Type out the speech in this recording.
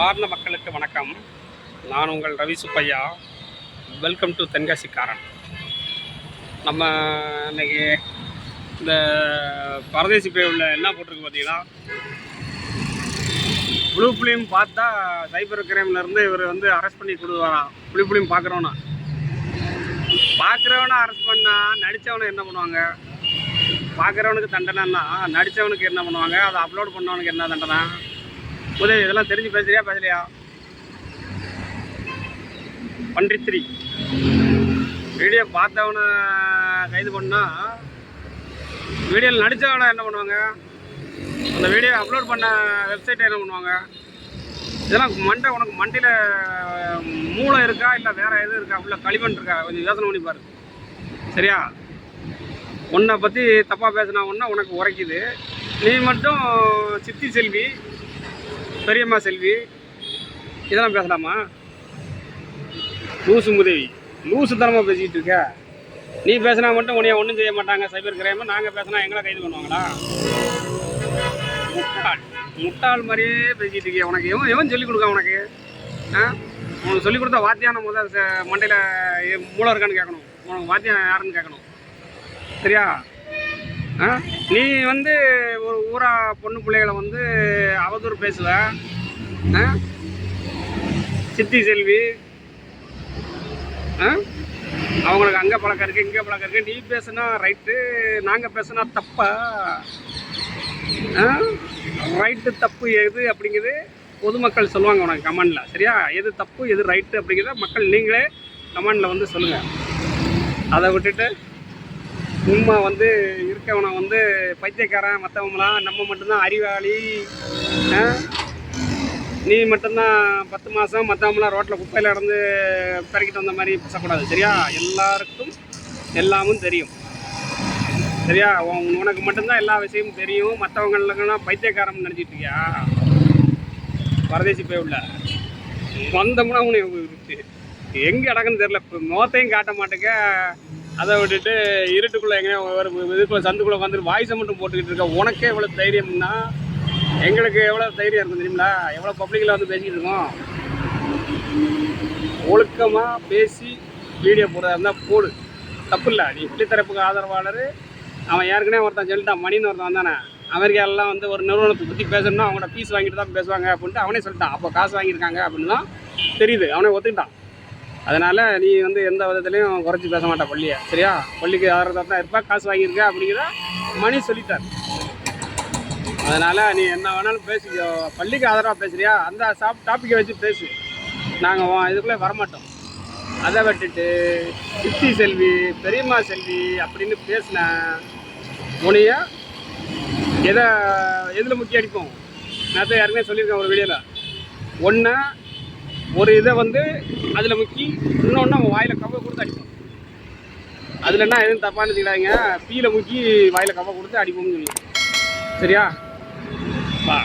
அன்பார்ந்த மக்களுக்கு வணக்கம். நான் உங்கள் ரவி சுப்பையா. வெல்கம் டு தென்காசிக்காரன். நம்ம இன்னைக்கு இந்த பரதேசி உள்ள என்ன போட்டிருக்கு பார்த்தீங்கன்னா ப்ளூ ஃபிலிம் பார்த்தா சைபர் கிரைம்லேருந்து இவர் வந்து அரெஸ்ட் பண்ணி கொடுவாராம் ப்ளூ ஃபிலிம் பார்க்குறவனா. பார்க்குறவனை அரெஸ்ட் பண்ணால் நடித்தவனை என்ன பண்ணுவாங்க? பார்க்குறவனுக்கு தண்டனைன்னா நடித்தவனுக்கு என்ன பண்ணுவாங்க? அதை அப்லோட் பண்ணவனுக்கு என்ன தண்டனை? உதவி இதெல்லாம் தெரிஞ்சு பேசுறியா? பேசலையா? த்ரீ வீடியோ பார்த்தவனை கைது பண்ணா வீடியோவில் நடித்தவனை என்ன பண்ணுவாங்க? அந்த வீடியோ அப்லோட் பண்ண வெப்சைட்டை என்ன பண்ணுவாங்க? இதெல்லாம் மண்டை உனக்கு மண்டையில் மூளை இருக்கா? இல்லை வேறு எதுவும் இருக்கா? உள்ள களிமண் இருக்கா? கொஞ்சம் யோசனை பண்ணி பாரு. சரியா? உன்னை பற்றி தப்பாக பேசினா ஒன்றா உனக்கு உரைக்குது. நீ மட்டும் சித்தி செல்வி பெரியம்மா செல்வி இதெல்லாம் பேசலாமா? லூசு உதவி லூசு தனமாக பேசிக்கிட்டு இருக்க. நீ பேசினா மட்டும் உன்னைய ஒன்றும் செய்ய மாட்டாங்க சைபர் கிரைம். நாங்கள் பேசினா எங்களை கைது பண்ணுவாங்களா? முட்டாள். முட்டாள் மாதிரியே பேசிக்கிட்டு இருக்கிய. உனக்கு எவன் எவன் சொல்லிக் கொடுக்க உனக்கு? ஆ? உனக்கு சொல்லிக் கொடுத்த வாத்தியானம் முதல் மண்டையில் மூளை இருக்கான்னு கேட்கணும். உனக்கு வாத்தியம் யாருன்னு கேட்கணும். சரியா? நீ வந்து ஒரு ஊரா பொண்ணு பிள்ளைகளை வந்து அவதூறு பேசுவ. ஆ? சித்தி செல்வி. ஆ? அவங்களுக்கு அங்கே பழக்கம் இருக்குது இங்கே பழக்கம் இருக்குது நீ பேசுனா ரைட்டு நாங்கள் பேசுனா தப்பா? ஆ? ரைட்டு தப்பு எது அப்படிங்கிறது பொதுமக்கள் சொல்லுவாங்க உனக்கு கமெண்டில் சரியா? எது தப்பு எது ரைட்டு அப்படிங்கிறத மக்கள் நீங்களே கமெண்டில் வந்து சொல்லுங்கள் அதை விட்டுட்டு சும்மா வந்து இருக்கவனை வந்து பைத்தியக்காரன் மற்றவங்களாம் நம்ம மட்டும்தான் அறிவாளி. நீ மட்டும்தான் பத்து மாதம் மற்றவங்களாம் ரோட்டில் குப்பையில் இருந்து பெருக்கிட்டு வந்த மாதிரி பேசக்கூடாது சரியா? எல்லாருக்கும் எல்லாமும் தெரியும் சரியா? உனக்கு மட்டும்தான் எல்லா விஷயமும் தெரியும். மற்றவங்களுக்கெல்லாம் பைத்தியக்காரன் நினச்சிட்டு இருக்கியா? பரதேசி போய் உள்ள. வந்தோம்னா உனக்கு எங்கே இடக்குன்னு தெரில இப்போ நோத்தையும் காட்ட மாட்டேங்க. அதை விட்டுட்டு இருட்டுக்குள்ளே எங்கே ஒரு இதுக்குள்ளே சந்துக்குள்ளே வந்துட்டு வாய்ஸை மட்டும் போட்டுக்கிட்டு இருக்க. உனக்கே எவ்வளோ தைரியம்னா எங்களுக்கு எவ்வளோ தைரியம் இருக்கும் தெரியுங்களா எவ்வளோ பப்ளிக்கில் வந்து பேசிக்கிட்டு இருக்கோம். ஒழுக்கமாக பேசி வீடியோ போடுறதா இருந்தால் போடு. தப்பு இல்லை. நீ பிள்ளைத்தரப்புக்கு ஆதரவாளர். அவன் ஏற்கனவே ஒருத்தன் சொல்லிட்டான். மணின்னு ஒருத்தன் வந்தானே. அமெரிக்காலெலாம் வந்து ஒரு நிறுவனத்தை பற்றி பேசணும்னா அவங்களோட ஃபீஸ் வாங்கிட்டு தான் பேசுவாங்க அப்படின்ட்டு அவனே சொல்லிட்டான். அப்போ காசு வாங்கியிருக்காங்க அப்படின்னு தான் தெரியுது. அவனே ஒத்துக்கிட்டான். அதனால் நீ வந்து எந்த விதத்துலையும் குறைச்சி பேச மாட்டா பள்ளியை சரியா? பள்ளிக்கு ஆதரவாக தான் இருப்பா காசு வாங்கியிருக்க அப்படிங்கிற மணி சொல்லிட்டார் அதனால் நீ என்ன வேணாலும் பேசிக்கோ. பள்ளிக்கு ஆதரவாக பேசுறியா? அந்த சாப் டாப்பிக்கை வச்சு பேசு. நாங்கள் இதுக்குள்ளே வரமாட்டோம். அதை விட்டுட்டு சித்தி செல்வி பெரியம்மா செல்வி அப்படின்னு பேசின உனைய எதை எதில் முக்கிய அடிப்போம்? நேற்று யாருமே சொல்லியிருக்கேன் ஒரு வீடியோவில் ஒன்று ஒரு இதை வந்து அதில் முக்கி இன்னொன்று நம்ம வாயில் கவ கொடுத்து அடிப்போம். அதில் என்ன எதுவும் தப்பாக நினச்சிக்கிறாங்க பீல முக்கி வாயில் கவ கொடுத்து அடிப்போம்னு சொல்லி சரியா? வா.